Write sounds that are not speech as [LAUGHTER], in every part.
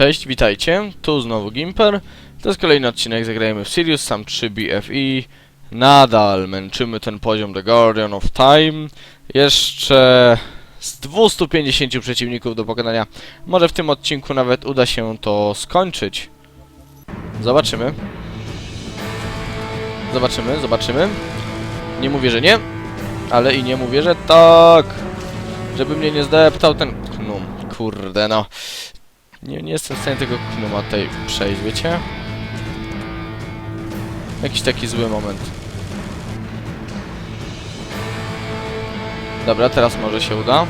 Cześć, witajcie, tu znowu Gimper. To jest kolejny odcinek, zagrajemy w Sirius Sam 3 BFE. Nadal męczymy ten poziom The Guardian of Time. Jeszcze z 250 przeciwników do pokonania. Może w tym odcinku nawet uda się to skończyć. Zobaczymy. Zobaczymy, zobaczymy. Nie mówię, że nie, ale i nie mówię, że tak. Żeby mnie nie zdeptał ten knum. Kurde no. Nie, nie jestem w stanie tego knuma tutaj przejść, wiecie? Jakiś taki zły moment. Dobra, teraz może się uda.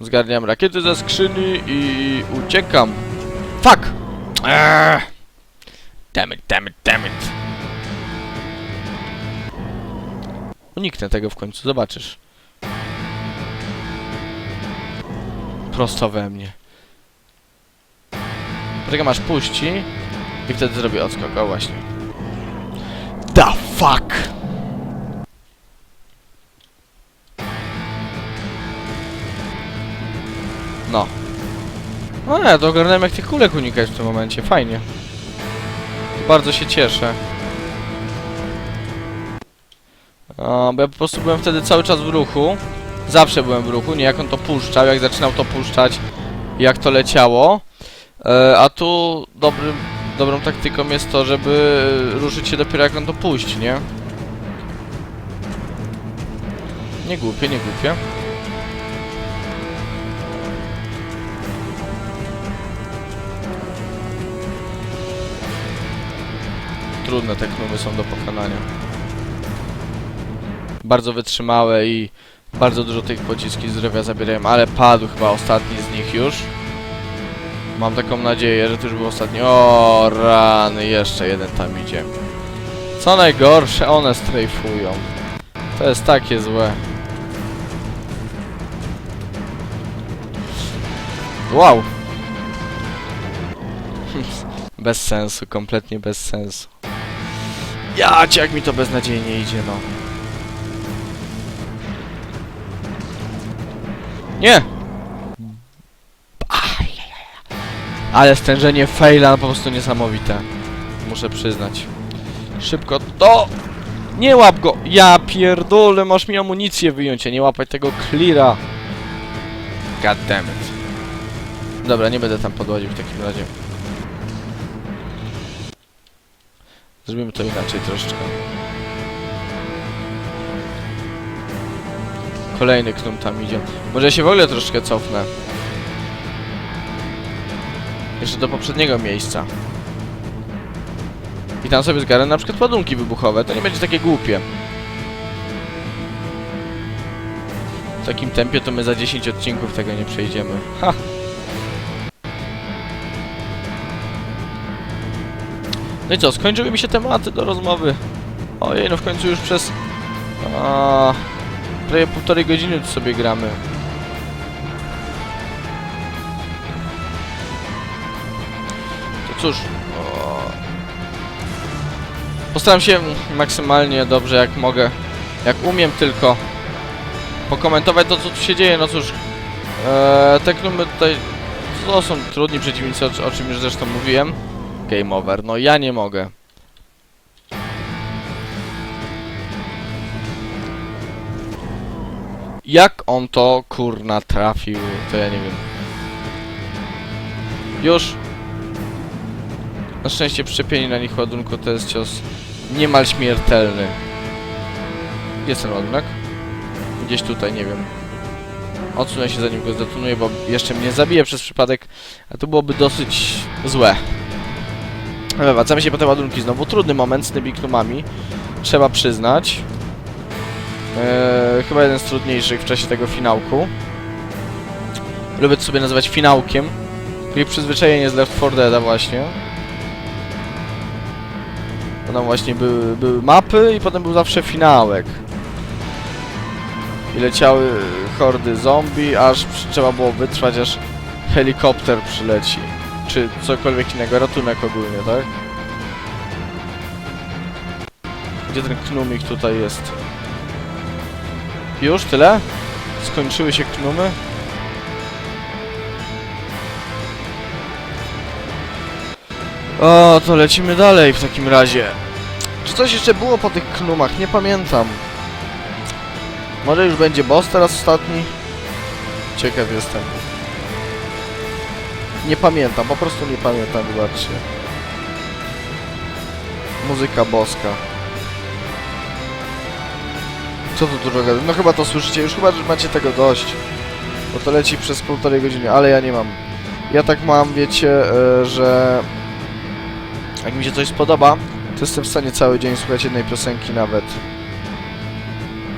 Zgarniam rakiety ze skrzyni i uciekam. Fuck! Eee. Damn it, damn it, damn it. Uniknę tego w końcu, zobaczysz. Prosto we mnie. Poczekam aż puści i wtedy zrobię odskok, o właśnie. The fuck! No. No nie, to ogarnąłem jak tych kulek unikać w tym momencie, fajnie. Bardzo się cieszę. O, bo ja po prostu byłem wtedy cały czas w ruchu. Zawsze byłem w ruchu, nie jak on to puszczał, jak zaczynał to puszczać, jak to leciało. E, a tu dobrym, dobrą taktyką jest to, żeby ruszyć się dopiero jak on to puści, nie? Nie głupie, nie głupie. Trudne te knumy są do pokonania. Bardzo wytrzymałe i bardzo dużo tych pociski zdrowia zabierają, ale padł chyba ostatni z nich już. Mam taką nadzieję, że to już był ostatni. O, rany, jeszcze jeden tam idzie. Co najgorsze, one strajfują. To jest takie złe. Wow. [LAUGHS] bez sensu, kompletnie bez sensu. Jać, jak mi to beznadziejnie idzie, no. Nie! Ale stężenie faila po prostu niesamowite. Muszę przyznać. Szybko to! Nie łap go! Ja pierdolę, masz mi amunicję wyjąć, a nie łapać tego cleara. God damn it. Dobra, nie będę tam podłaził w takim razie. Zrobimy to inaczej troszeczkę. Kolejny knum tam idzie. Może ja się w ogóle troszeczkę cofnę. Jeszcze do poprzedniego miejsca. I tam sobie zgarnę na przykład ładunki wybuchowe. To nie będzie takie głupie. W takim tempie to my za 10 odcinków tego nie przejdziemy. Ha! No i co, skończyły mi się tematy do rozmowy. Ojej, no w końcu już przez... A, prawie półtorej godziny tu sobie gramy. To cóż... O... Postaram się maksymalnie dobrze jak mogę, jak umiem tylko. Pokomentować to co tu się dzieje, no cóż e, te kluby tutaj to są trudni przeciwnicy, o, o czym już zresztą mówiłem. Game over, no ja nie mogę Jak on to kurna trafił, to ja nie wiem Już na szczęście przyczepienie na nich ładunku to jest cios niemal śmiertelny. Jest ten ładunek? Gdzieś tutaj, nie wiem. Odsunę się zanim go zdetonuję, bo jeszcze mnie zabije przez przypadek, a to byłoby dosyć złe. Wracamy się po te ładunki znowu. Trudny moment z tymi knumami. Trzeba przyznać. Eee, chyba jeden z trudniejszych w czasie tego finałku. Lubię to sobie nazywać finałkiem. Takie przyzwyczajenie z Left 4 Dead'a właśnie. To tam właśnie były, były mapy i potem był zawsze finałek. I leciały hordy zombie, aż trzeba było wytrwać, aż helikopter przyleci. Czy cokolwiek innego, ratunek ogólnie, tak? Gdzie ten knumik tutaj jest? Już tyle? Skończyły się knumy? O, to lecimy dalej w takim razie. Czy coś jeszcze było po tych knumach? Nie pamiętam. Może już będzie boss teraz ostatni? Ciekaw jestem. Nie pamiętam, po prostu nie pamiętam, wybaczcie. Muzyka boska. Co tu dużo gada? No chyba to słyszycie, już chyba że macie tego dość. Bo to leci przez półtorej godziny, ale ja nie mam. Ja tak mam, wiecie, e, że jak mi się coś spodoba, to jestem w stanie cały dzień słuchać jednej piosenki nawet.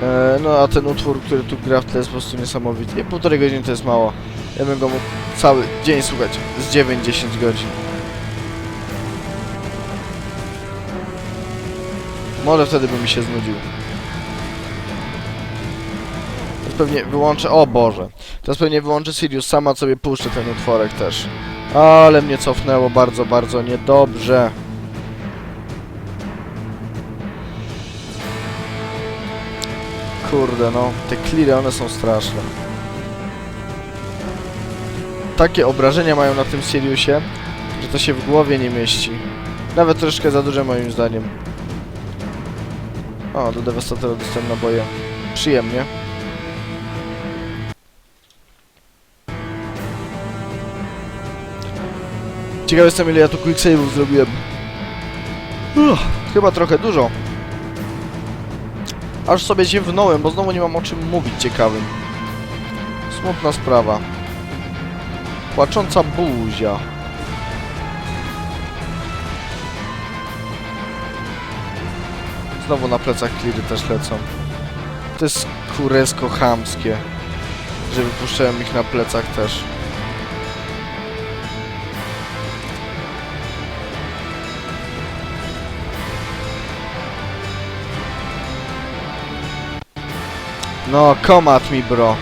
E, no a ten utwór, który tu gra w tle jest po prostu niesamowity. I półtorej godziny to jest mało. Ja bym go mógł cały dzień słuchać, z 9-10 godzin. Może wtedy by mi się znudził. Pewnie wyłączę... O Boże. Teraz pewnie wyłączę Sirius, sama sobie puszczę ten utworek też. Ale mnie cofnęło bardzo, bardzo niedobrze. Kurde no, te cleary one są straszne. Takie obrażenia mają na tym Siriusie, że to się w głowie nie mieści. Nawet troszkę za duże moim zdaniem. O, do Devastatora dostałem naboje. Przyjemnie. Ciekaw jestem ile ja tu quicksave'ów zrobiłem. Uff, chyba trochę dużo. Aż sobie ziewnąłem, bo znowu nie mam o czym mówić ciekawym. Smutna sprawa. Płacząca buzia. Znowu na plecach kliry też lecą. To jest kuresko chamskie, że wypuszczałem ich na plecach też. No, come at me, bro.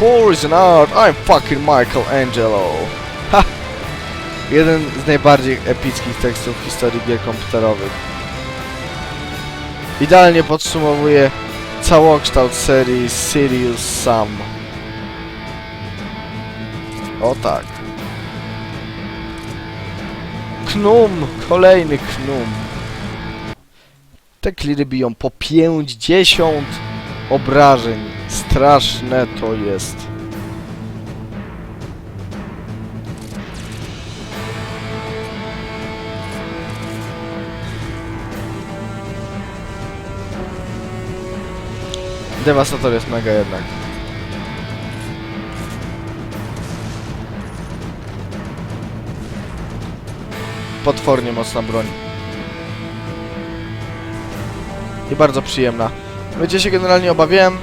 War is an art, I'm fucking Michelangelo. Ha! Jeden z najbardziej epickich tekstów w historii gier komputerowych. Idealnie podsumowuje całokształt serii Sirius Sam. O tak. Knum! Kolejny knum. Te kliry biją po 50 obrażeń. Straszne to jest. Devastator jest mega jednak. Potwornie mocna broń. I bardzo przyjemna. Wiecie, się generalnie obawiałem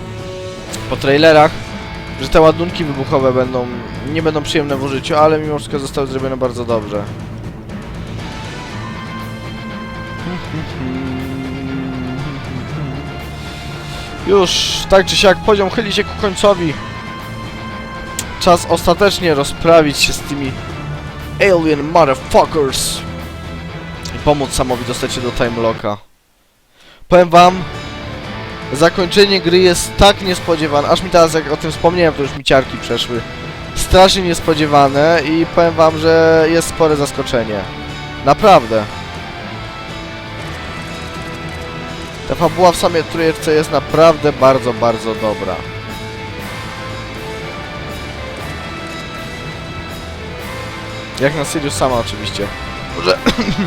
po trailerach, że te ładunki wybuchowe będą nie będą przyjemne w użyciu, ale mimo wszystko zostały zrobione bardzo dobrze. Już, tak czy siak, poziom chyli się ku końcowi. Czas ostatecznie rozprawić się z tymi alien motherfuckers i pomóc Samowi dostać się do time locka. Powiem wam, zakończenie gry jest tak niespodziewane, aż mi teraz jak o tym wspomniałem, to już mi ciarki przeszły. Strasznie niespodziewane i powiem wam, że jest spore zaskoczenie. Naprawdę. Ta fabuła w samej trójce jest naprawdę bardzo, bardzo dobra. Jak na Sirius sama oczywiście. Może,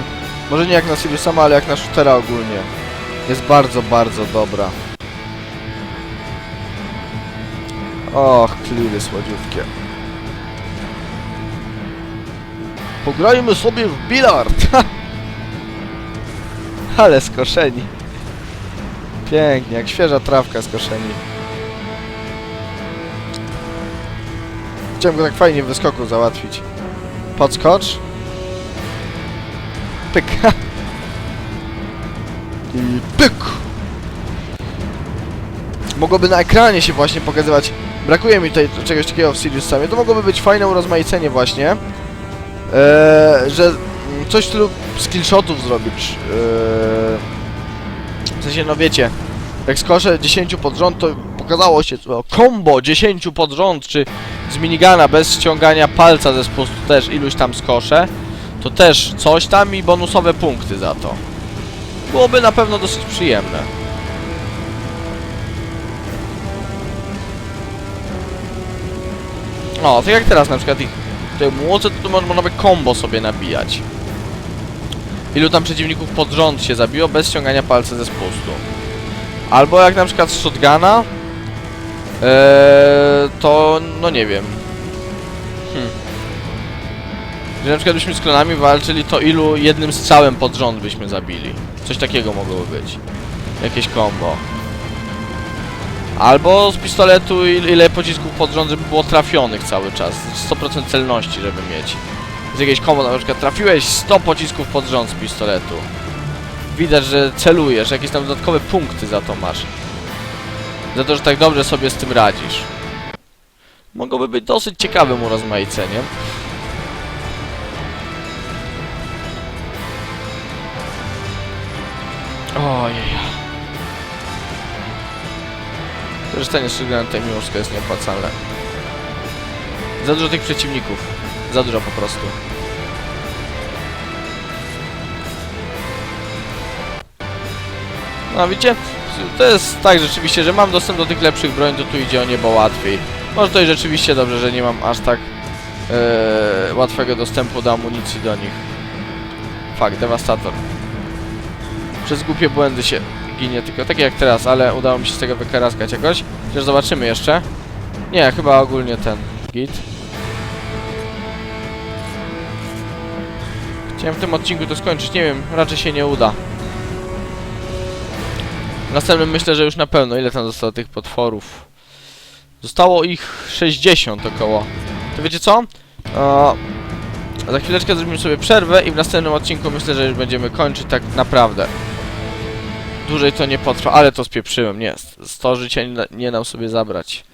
[COUGHS] może nie jak na Sirius sama, ale jak na shootera ogólnie. Jest bardzo, bardzo dobra. Och, kliry słodziutkie. Pograjmy sobie w bilard! [LAUGHS] Ale skoszeni. Pięknie, jak świeża trawka skoszeni. Chciałem go tak fajnie w wyskoku załatwić. Podskocz. Pyk. [LAUGHS] I pyk! Mogłoby na ekranie się właśnie pokazywać. Brakuje mi tutaj czegoś takiego w Sirius Samie. To mogłoby być fajne urozmaicenie właśnie. Eee, że coś w stylu skillshotów zrobić. Eee, w sensie, no wiecie, jak skoszę 10 pod rząd, to pokazało się co, combo 10 pod rząd, czy z minigana bez ściągania palca ze spustu też iluś tam skoszę, to też coś tam i bonusowe punkty za to. Byłoby na pewno dosyć przyjemne. O, tak jak teraz na przykład ich tutaj młoce, to tu mo- można by combo sobie nabijać. Ilu tam przeciwników pod rząd się zabiło bez ściągania palca ze spustu. Albo jak na przykład z shotguna, eee, to no nie wiem. Hmm. Że na przykład byśmy z klonami walczyli, to ilu jednym strzałem pod rząd byśmy zabili. Coś takiego mogłoby być. Jakieś combo. Albo z pistoletu il- ile pocisków pod rząd, żeby było trafionych cały czas. 100% celności, żeby mieć. Z jakieś combo, na przykład trafiłeś 100 pocisków pod rząd z pistoletu. Widać, że celujesz, jakieś tam dodatkowe punkty za to masz. Za to, że tak dobrze sobie z tym radzisz. Mogłoby być dosyć ciekawym urozmaiceniem. Ojej. Korzystanie z granatem mimo jest nieopłacalne. Za dużo tych przeciwników. Za dużo po prostu. No widzicie? To jest tak rzeczywiście, że mam dostęp do tych lepszych broń, to tu idzie o niebo łatwiej. Może to i rzeczywiście dobrze, że nie mam aż tak e, łatwego dostępu do amunicji do nich. Fakt, dewastator. Przez głupie błędy się ginie, tylko takie jak teraz, ale udało mi się z tego wykaraskać jakoś. Chociaż zobaczymy jeszcze. Nie, chyba ogólnie ten git. Chciałem w tym odcinku to skończyć, nie wiem, raczej się nie uda. Następnym myślę, że już na pewno. Ile tam zostało tych potworów? Zostało ich 60 około. To wiecie co? O, za chwileczkę zrobimy sobie przerwę i w następnym odcinku myślę, że już będziemy kończyć tak naprawdę. Dłużej to nie potrwa, ale to spieprzyłem, nie. 100 życia nie, nie sobie zabrać.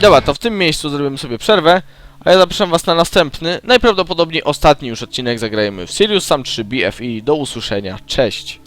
Dobra, to w tym miejscu zrobimy sobie przerwę, a ja zapraszam was na następny, najprawdopodobniej ostatni już odcinek zagrajemy w Sirius Sam 3 BFI. Do usłyszenia, cześć!